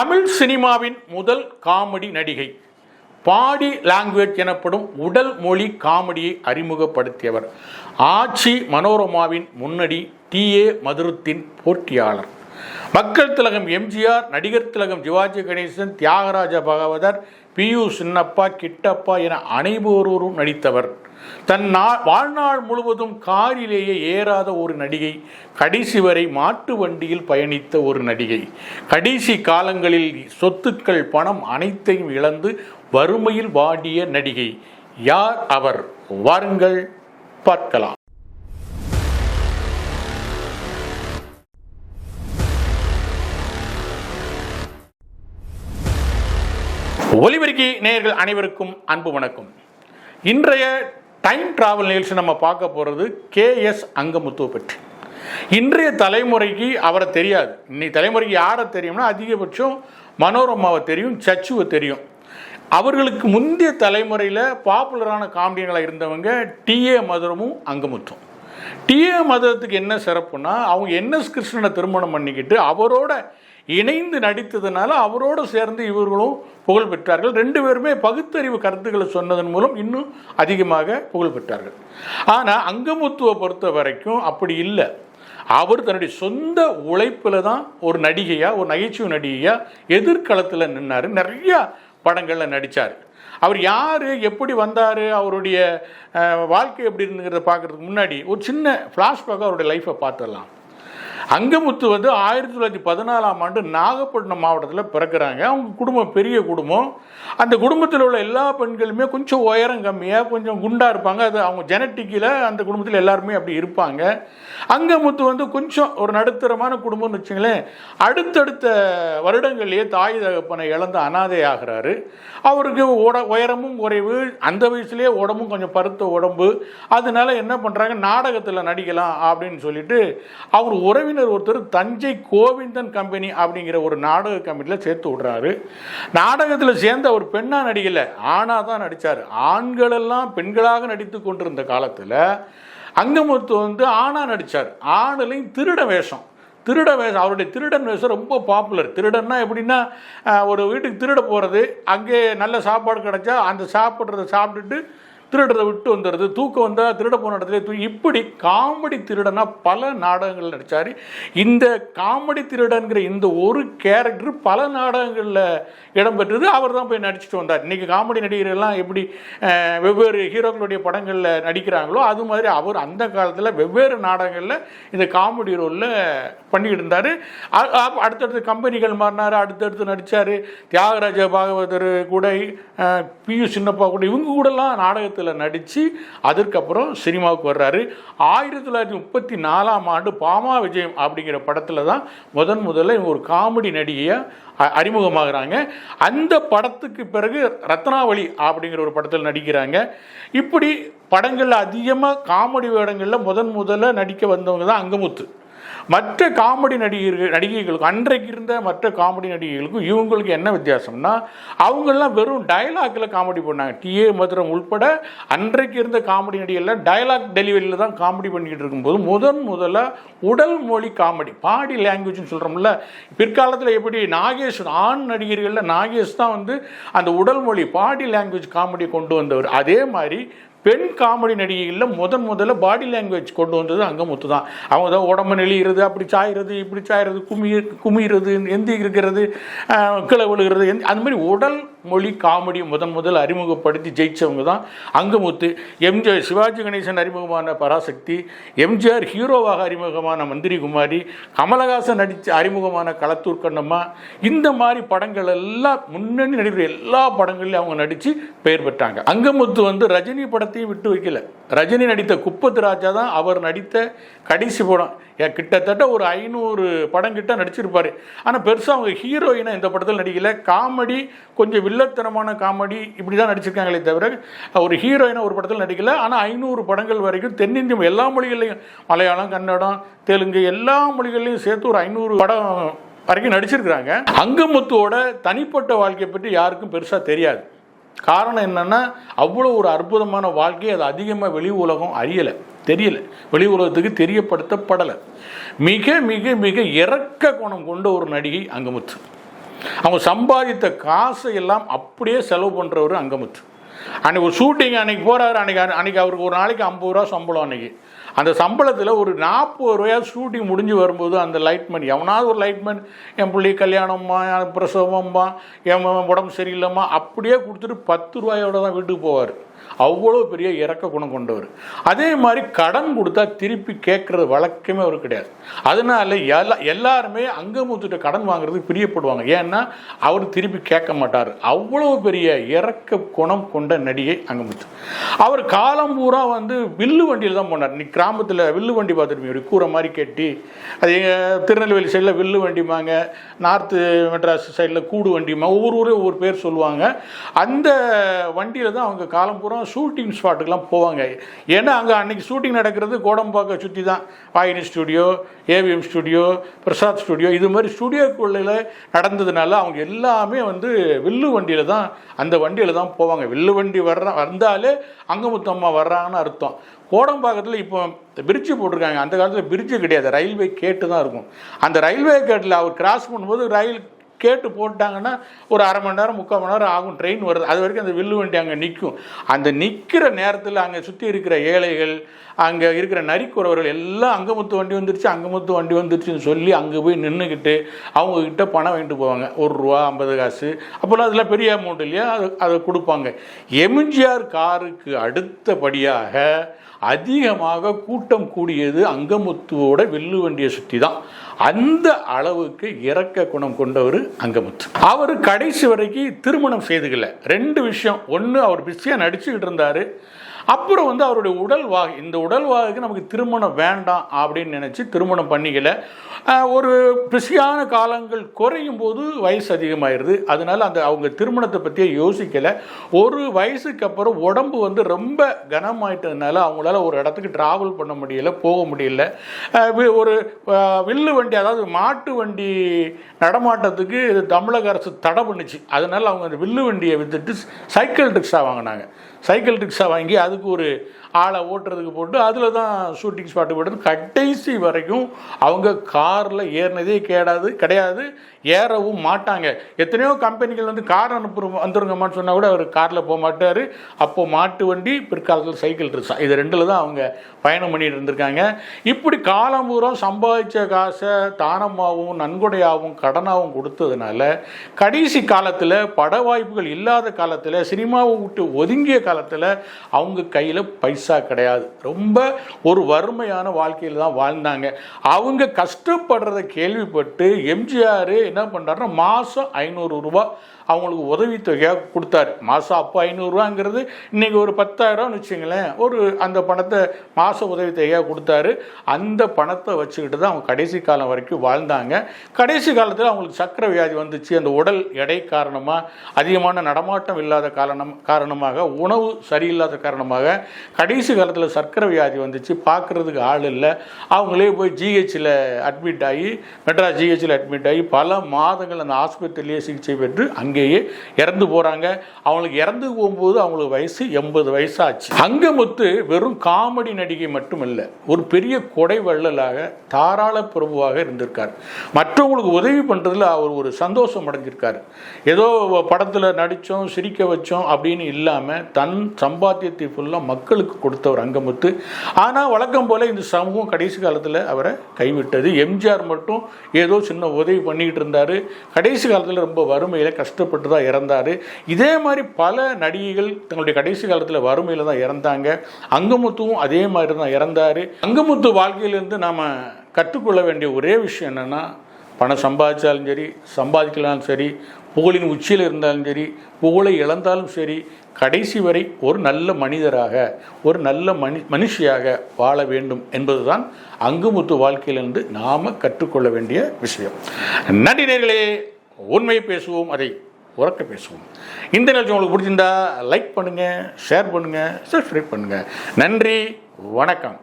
தமிழ் சினிமாவின் முதல் காமெடி நடிகை. பாடி லாங்குவேஜ் எனப்படும் உடல் மொழி காமெடியை அறிமுகப்படுத்தியவர். ஆட்சி மனோரமாவின் முன்னடி டி. ஏ. மதுரத்தின் போட்டியாளர். மக்கள் திலகம் எம்ஜிஆர் நடிகர் திலகம் சிவாஜி கணேசன் தியாகராஜ பகவதர் பி யு சின்னப்பா கிட்டப்பா என அனைவரோரும் நடித்தவர். தன் வாழ்நாள் முழுவதும் காரிலேயே ஏறாத ஒரு நடிகை கடைசி வரை மாட்டு வண்டியில் பயணித்த ஒரு நடிகை. கடைசி காலங்களில் சொத்துக்கள் பணம் அனைத்தையும் இழந்து வறுமையில் வாடிய நடிகை. யார்? அவர். வாருங்கள் பார்க்கலாம். ஒலிபெருக்கி நேயர்கள் அனைவருக்கும் அன்பு வணக்கம். இன்றைய டைம் டிராவல் நிகழ்ச்சி நம்ம பார்க்க போகிறது கேஎஸ் அங்கமுத்துவை பற்றி. இன்றைய தலைமுறைக்கு அவரை தெரியாது. இன்னைக்கு தலைமுறைக்கு யாரை தெரியும்னா அதிகபட்சம் மனோரமாவை தெரியும் சச்சுவை தெரியும். அவர்களுக்கு முந்தைய தலைமுறையில் பாப்புலரான காமெடியங்களாக இருந்தவங்க டிஏ மதுரமும் அங்கமுத்தும். டிஏ மதுரத்துக்கு என்ன சிறப்புனா அவங்க என்எஸ் கிருஷ்ணனை திருமணம் பண்ணிக்கிட்டு அவரோட இணைந்து நடித்ததுனால அவரோடு சேர்ந்து இவர்களும் புகழ் பெற்றார்கள். ரெண்டு பேருமே பகுத்தறிவு கருத்துக்களை சொன்னதன் மூலம் இன்னும் அதிகமாக புகழ் பெற்றார்கள். ஆனால் அங்கமுத்துவை பொறுத்த வரைக்கும் அப்படி இல்லை. அவர் தன்னுடைய சொந்த உழைப்பில் தான் ஒரு நடிகையாக ஒரு நகைச்சுவை நடிகையாக எதிர்காலத்தில் நின்னார். நிறையா படங்களில் நடித்தார் அவர் யார் எப்படி வந்தார் அவருடைய வாழ்க்கை எப்படி இருந்துங்கிறத பார்க்குறதுக்கு முன்னாடி ஒரு சின்ன ஃப்ளாஷ்பேக்காக அவருடைய லைஃப்பை பார்த்துடலாம். அங்கமுத்து வந்து ஆயிரத்தி தொள்ளாயிரத்தி பதினாலாம் ஆண்டு நாகப்பட்டினம் மாவட்டத்தில் பிறக்கிறாங்க. அவங்க குடும்பம் பெரிய குடும்பம். அந்த குடும்பத்தில் உள்ள எல்லா பெண்களுமே கொஞ்சம் உயரம் கம்மியாக கொஞ்சம் குண்டாக இருப்பாங்க. அது அவங்க ஜெனட்டிக்கில் அந்த குடும்பத்தில் எல்லாருமே அப்படி இருப்பாங்க. அங்கமுத்து வந்து கொஞ்சம் ஒரு நடுத்தரமான குடும்பம்னு வச்சுங்களேன். அடுத்தடுத்த வருடங்கள்லேயே தாய் தகப்பனை இழந்து அனாதை ஆகிறாரு. அவருக்கு உட உயரமும் குறைவு அந்த வயசுலேயே உடம்பும் கொஞ்சம் பருத்த உடம்பு. அதனால என்ன பண்ணுறாங்க நாடகத்தில் நடிக்கலாம் அப்படின்னு சொல்லிட்டு அவர் உறவினர் ஒருத்தர் தஞ்சை கோவிந்தன் கம்பெனி அப்படிங்கிற ஒரு நாடக கம்பெனியில் சேர்த்து விடுறாரு. நாடகத்தில் சேர்ந்து அவர் பெண்ணாக நடிக்கலை. ஆணாக தான் நடித்தார் ஆண்களெல்லாம் பெண்களாக நடித்து கொண்டிருந்த காலத்தில் அங்கமுத்து வந்து ஆணாக நடித்தார் ஆணுலையும் திருட வேஷம். திருட வேஷம். அவருடைய திருடன் வேஷம் ரொம்ப பாப்புலர் திருடன்னா எப்படின்னா ஒரு வீட்டுக்கு திருட போகிறது அங்கே நல்ல சாப்பாடு கிடைச்சா அந்த சாப்பிட்றத சாப்பிட்டுட்டு திருடுறதை விட்டு வந்துடுறது தூக்கம் வந்தால் திருட போன இடத்துல தூ இப்படி காமெடி திருடனா பல நாடகங்கள் நடித்தார் இந்த காமெடி திருடன்கிற இந்த ஒரு கேரக்டர் பல நாடகங்களில் இடம்பெற்றது அவர் தான் போய் நடிச்சுட்டு வந்தார். இன்றைக்கி காமெடி நடிகர்கள்லாம் எப்படி வெவ்வேறு ஹீரோக்களுடைய படங்களில் நடிக்கிறாங்களோ அது மாதிரி அவர் அந்த காலத்தில் வெவ்வேறு நாடகங்களில் இந்த காமெடி ரோலில் பண்ணிக்கிட்டு இருந்தார். அடுத்தடுத்த கம்பெனிகள் மாறினார் அடுத்தடுத்து நடித்தார் தியாகராஜ பாகவதர் கூட அஹ், பியு சின்னப்பா கூட இவங்க கூடலாம் படத்தில் நடித்து அதற்கப்புறம் சினிமாவுக்கு வர்றாரு. ஆயிரத்தி தொள்ளாயிரத்தி முப்பத்தி நாலாம் ஆண்டு பாமா விஜயம் அப்படிங்கிற படத்தில் தான் முதன் முதல்ல இவங்க ஒரு காமெடி நடிகையாக அறிமுகமாகறாங்க. அந்த படத்துக்கு பிறகு ரத்னாவளி அப்படிங்கிற ஒரு படத்தில் நடிக்கிறாங்க. இப்படி படங்களில் அதிகமாக காமெடி வேடங்களில் முதன் முதல்ல நடிக்க வந்தவங்க தான் அங்கமுத்து. மற்ற காமெடி நடிகர்கள் நடிகைகளுக்கும் அன்றைக்கு இருந்த மற்ற காமெடி நடிகைகளுக்கும் இவங்களுக்கு என்ன வித்தியாசம்னா அவங்கெல்லாம் வெறும் டயலாக்கில் காமெடி பண்ணாங்க. டிஏ மதுரம் உள்பட அன்றைக்கு இருந்த காமெடி நடிகர்லாம் டயலாக் டெலிவரியில் தான் காமெடி பண்ணிக்கிட்டு இருக்கும்போது முதன் முதல்ல உடல் மொழி காமெடி பாடி லாங்குவேஜ்னு சொல்கிறோம்ல பிற்காலத்தில் எப்படி நாகேஷ் ஆண் நடிகர்களில் நாகேஷ் தான் வந்து அந்த உடல் மொழி பாடி லாங்குவேஜ் காமெடி கொண்டு வந்தவர். அதே மாதிரி பெண் காமெடி நடிகைகளில் முதன் முதல்ல பாடி லாங்குவேஜ் கொண்டு வந்தது அங்கமுத்து தான் அவங்க தான் உடம்பு நெளிகிறது அப்படி சாயிறது இப்படி சாயிறது குமி குமிறது எந்தி இருக்கிறது கிளை விழுகிறது எந்தி- அந்த மாதிரி உடல் மொழி காமெடி முதன் முதல் அறிமுகப்படுத்தி ஜெயிச்சவங்க தான் அங்கமுத்து. எம்ஜிஆர் சிவாஜி கணேசன் அறிமுகமான பராசக்தி எம்ஜிஆர் ஹீரோவாக அறிமுகமான மந்திரி குமாரி கமலஹாசன் நடித்த அறிமுகமான களத்தூர் கண்ணம்மா. இந்த மாதிரி படங்கள் எல்லாம் முன்னணி நடிகர் எல்லா படங்கள்லையும் அவங்க நடித்து பெயர் பெற்றாங்க. அங்கமுத்து வந்து ரஜினி படத்தையும் விட்டு வைக்கல. ரஜினி நடித்த குப்பத்து ராஜா தான் அவர் நடித்த கடைசி படம். கிட்டத்தட்ட ஒரு ஐநூறு படம் கிட்ட நடிச்சிருப்பார். ஆனால் பெருசாக அவங்க ஹீரோயினை இந்த படத்தில் நடிக்கல. காமெடி கொஞ்சம் வில்லத்தனமான காமெடி இப்படி தான் நடிச்சிருக்காங்களே தவிர ஒரு ஹீரோயினை ஒரு படத்தில் நடிக்கல. ஆனால் ஐநூறு படங்கள் வரைக்கும் தென்னிந்தியம் எல்லா மொழிகள்லையும் மலையாளம் கன்னடம் தெலுங்கு எல்லா மொழிகள்லையும் சேர்த்து ஒரு ஐநூறு படம் வரைக்கும் நடிச்சிருக்கிறாங்க. அங்கமுத்துவோட தனிப்பட்ட வாழ்க்கையை பற்றி யாருக்கும் பெருசாக தெரியாது. காரணம் என்னென்னா அவ்வளோ ஒரு அற்புதமான வாழ்க்கையை அது அதிகமாக வெளி உலகம் அறியலை. தெரியல. வெளி உலகத்துக்கு தெரியப்படுத்தப்படலை. மிக மிக மிக இறக்க குணம் கொண்ட ஒரு நடிகை அங்கமுத்து. அவங்க சம்பாதித்த காசை எல்லாம் அப்படியே செலவு பண்ணுறவர் அங்கமுத்து. அன்னைக்கு ஒரு ஷூட்டிங் அன்னைக்கு போகிறாரு அன்னைக்கு அன்னைக்கு அவருக்கு ஒரு நாளைக்கு ஐம்பது ரூபா சம்பளம் அன்னைக்கு. அந்த சம்பளத்தில் ஒரு நாற்பது ரூபாயா ஷூட்டிங் முடிஞ்சு வரும்போது அந்த லைட்மேன் எவனாவது ஒரு லைட்மேன் என் பிள்ளை கல்யாணம்மா பிரசவம்மா என் உடம்பு சரியில்லைம்மா அப்படியே கொடுத்துட்டு பத்து ரூபாயோட தான் வீட்டுக்கு போவார். அவ்வளோ பெரிய இறக்க குணம் கொண்டவர். அதே மாதிரி கடன் கொடுத்தா திருப்பி கேட்குறது வழக்கமே அவர் கிடையாது. அதனால எல்லா எல்லாருமே அங்கமுத்துட்ட கடன் வாங்குறதுக்கு பிரியப்படுவாங்க. ஏன்னா அவர் திருப்பி கேட்க மாட்டார். அவ்வளோ பெரிய இறக்க குணம் கொண்ட நடிகை அங்கமுத்து. அவர் காலம் பூரா வந்து வில்லு வண்டியில் தான் போனார். நீ கிராமத்தில் வில்லு வண்டி பார்த்துருப்பீங்க ஒரு கூரை மாதிரி கட்டி அது எங்கள் திருநெல்வேலி சைடில் வில்லு வண்டிமாங்க நார்த்து மெட்ராஸ் சைடில் கூடு வண்டிமா ஒவ்வொரு ஊரே ஒவ்வொரு பேர் சொல்லுவாங்க. அந்த வண்டியில் தான் அவங்க காலம் பூரா ஷூட்டிங் ஸ்பாட்டுக்கெலாம் போவாங்க. ஏன்னா அங்கே அன்றைக்கி ஷூட்டிங் நடக்கிறது கோடம்பாக்க சுற்றி தான். Vauhini studio AVM studio Prasad studio இது மாதிரி ஸ்டுடியோக்குள்ள நடந்ததுனால அவங்க எல்லாமே வந்து வில்லு வண்டியில் தான் அந்த வண்டியில் தான் போவாங்க. வில்லு வண்டி வர்ற வந்தாலே அங்கமுத்தம்மா வர்றாங்கன்னு அர்த்தம். கோடம்பாக்கத்தில் இப்போ பிரிட்ஜு போட்டிருக்காங்க. அந்த காலத்தில் பிரிட்ஜு கிடையாது. ரயில்வே கேட்டு தான் இருக்கும். அந்த ரயில்வே கேட்டில் அவர் கிராஸ் பண்ணும்போது ரயில் கேட்டு போட்டாங்கன்னா ஒரு அரை மணி நேரம் முக்கால் மணி நேரம் ஆகும். ட்ரெயின் வருது. அது வரைக்கும் அந்த வில்லு வண்டி அங்கே நிற்கும் அந்த நிற்கிற நேரத்தில் அங்கே சுற்றி இருக்கிற ஏழைகள் அங்கே இருக்கிற நரிக்குறவர்கள் எல்லாம் அங்கமுத்து வண்டி வந்துருச்சு அங்கமுத்து வண்டி வந்துருச்சுன்னு சொல்லி அங்கே போய் நின்றுக்கிட்டு அவங்கக்கிட்ட பணம் வாங்கிட்டு போவாங்க. ஒரு ரூபா ஐம்பது காசு. அப்போல்லாம் அதில் பெரிய அமௌண்ட் இல்லையா? அது அதை கொடுப்பாங்க. எம்ஜிஆர் காருக்கு அடுத்தபடியாக அதிகமாக கூட்டம் கூடியது அங்கமுத்துவோட வில்லு வண்டியை சுற்றி தான் அந்த அளவுக்கு இறக்க குணம் கொண்டவர் அங்கமுத்து. அவர் கடைசி வரைக்கும் திருமணம் செய்துக்கல. ரெண்டு விஷயம். ஒன்று அவர் பிஸியாக நடிச்சுக்கிட்டு இருந்தார். அப்புறம் வந்து அவருடைய உடல் வாகு இந்த உடல் வாகுக்கு நமக்கு திருமணம் வேண்டாம் அப்படின்னு நினச்சி திருமணம் பண்ணிக்கல. ஒரு பிஸியான காலங்கள் குறையும் போது வயசு அதிகமாயிருது. அதனால அந்த அவங்க திருமணத்தை பற்றியே யோசிக்கலை. ஒரு வயசுக்கு அப்புறம் உடம்பு வந்து ரொம்ப கனமாயிட்டதுனால அவங்களால ஒரு இடத்துக்கு ட்ராவல் பண்ண முடியல போக முடியல. ஒரு வில்லு வண்டி அதாவது மாட்டு வண்டி நடமாட்டத்துக்கு தமிழக அரசு தடை பண்ணுச்சு. அதனால அவங்க அந்த வில்லு வண்டியை வித்துட்டு சைக்கிள் ரிக்ஷா வாங்கினாங்க. சைக்கிள் ரிக்ஷா வாங்கி அதுக்கு ஒரு ஆளை ஓட்டுறதுக்கு போட்டு அதில் தான் ஷூட்டிங் ஸ்பாட்டு போட்டு கடைசி வரைக்கும் அவங்க காரில் ஏறினதே கேடாது கிடையாது. ஏறவும் மாட்டாங்க. எத்தனையோ கம்பெனிகள் வந்து கார் அனுப்புற வந்துருங்கம்மான்னு சொன்னால் கூட அவர் காரில் போக மாட்டார் அப்போது மாட்டு வண்டி பிற்காலத்தில் சைக்கிள் ரிக்ஷா. இது ரெண்டில் தான் அவங்க பயணம் பண்ணிட்டு இருந்திருக்காங்க. இப்படி காலம் பூரா சம்பாதிச்ச காசை தானமாகவும் நன்கொடையாகவும் கடனாகவும் கொடுத்ததுனால கடைசி காலத்தில் பட வாய்ப்புகள் இல்லாத காலத்தில் சினிமாவை விட்டு ஒதுங்கிய காலத்தில் அவங்க கையில் பைசா கிடையாது. ரொம்ப ஒரு வறுமையான வாழ்க்கையில் தான் வாழ்ந்தாங்க. அவங்க கஷ்டப்படுறத கேள்விப்பட்டு எம்ஜிஆர் என்ன பண்ணுறாருன்னா மாதம் ஐநூறு ரூபா அவங்களுக்கு உதவித்தொகையாக கொடுத்தாரு. மாதம் அப்போ ஐநூறுரூவாங்கிறது இன்றைக்கி ஒரு பத்தாயிரம்னு வச்சுங்களேன் ஒரு அந்த பணத்தை மாத உதவித்தொகையாக கொடுத்தாரு. அந்த பணத்தை வச்சுக்கிட்டு தான் அவங்க கடைசி காலம் வரைக்கும் வாழ்ந்தாங்க. கடைசி காலத்தில் அவங்களுக்கு சக்கரை வியாதி வந்துச்சு. அந்த உடல் எடை காரணமாக அதிகமான நடமாட்டம் இல்லாத காரணம் காரணமாக உணவு சரியில்லாத காரணமாக கடைசி காலத்தில் சர்க்கரை வியாதி வந்துச்சு. பார்க்குறதுக்கு ஆள் இல்லை. அவங்களே போய் ஜிஹெச்சில் அட்மிட் ஆகி மெட்ராஸ் ஜிஹெச்சில் அட்மிட் ஆகி பல மாதங்கள் அந்த ஆஸ்பத்திரியிலேயே சிகிச்சை பெற்று அங்கே அங்கேயே இறந்து போகிறாங்க அவங்களுக்கு இறந்து போகும்போது அவங்களுக்கு வயசு எண்பது வயசாச்சு. அங்கமுத்து வெறும் காமெடி நடிகை மட்டும் இல்லை ஒரு பெரிய கொடை வள்ளலாக தாராள பிரபுவாக இருந்திருக்கார். மற்றவங்களுக்கு உதவி பண்ணுறதுல அவர் ஒரு சந்தோஷம் அடைஞ்சிருக்கார். ஏதோ படத்தில் நடித்தோம் சிரிக்க வச்சோம் அப்படின்னு இல்லாமல் தன் சம்பாத்தியத்தை ஃபுல்லாக மக்களுக்கு கொடுத்தவர் அங்கமுத்து. ஆனால் வழக்கம் போல் இந்த சமூகம் கடைசி காலத்தில் அவரை கைவிட்டது. எம்ஜிஆர் மட்டும் ஏதோ சின்ன உதவி பண்ணிக்கிட்டு இருந்தார். கடைசி காலத்தில் ரொம்ப வறுமையில் கஷ்டப்பட்டு தான் இறந்தார். இதே மாதிரி பல நடிகைகள் தங்களுடைய கடைசி காலத்தில் வறுமையில் தான் இறந்தாங்க. அங்கமுத்துவும் அதே மாதிரி தான் இறந்தார். அங்கமுத்து வாழ்க்கையிலேருந்து நாம் கற்றுக்கொள்ள வேண்டிய ஒரே விஷயம் என்னென்னா பணம் சம்பாதிச்சாலும் சரி சம்பாதிக்கலாலும் சரி புகழின் உச்சியில் இருந்தாலும் சரி புகழை இழந்தாலும் சரி கடைசி வரை ஒரு நல்ல மனிதராக ஒரு நல்ல மனி மனுஷியாக வாழ வேண்டும் என்பதுதான் அங்குமுத்து வாழ்க்கையிலிருந்து நாம் கற்றுக்கொள்ள வேண்டிய விஷயம். நடிகர்களே உண்மையை பேசுவோம். அதை உறக்க பேசுவோம். இந்த நிகழ்ச்சி உங்களுக்கு பிடிச்சிருந்தா லைக் பண்ணுங்கள் ஷேர் பண்ணுங்கள் சப்ஸ்கிரைப் பண்ணுங்கள் நன்றி வணக்கம்.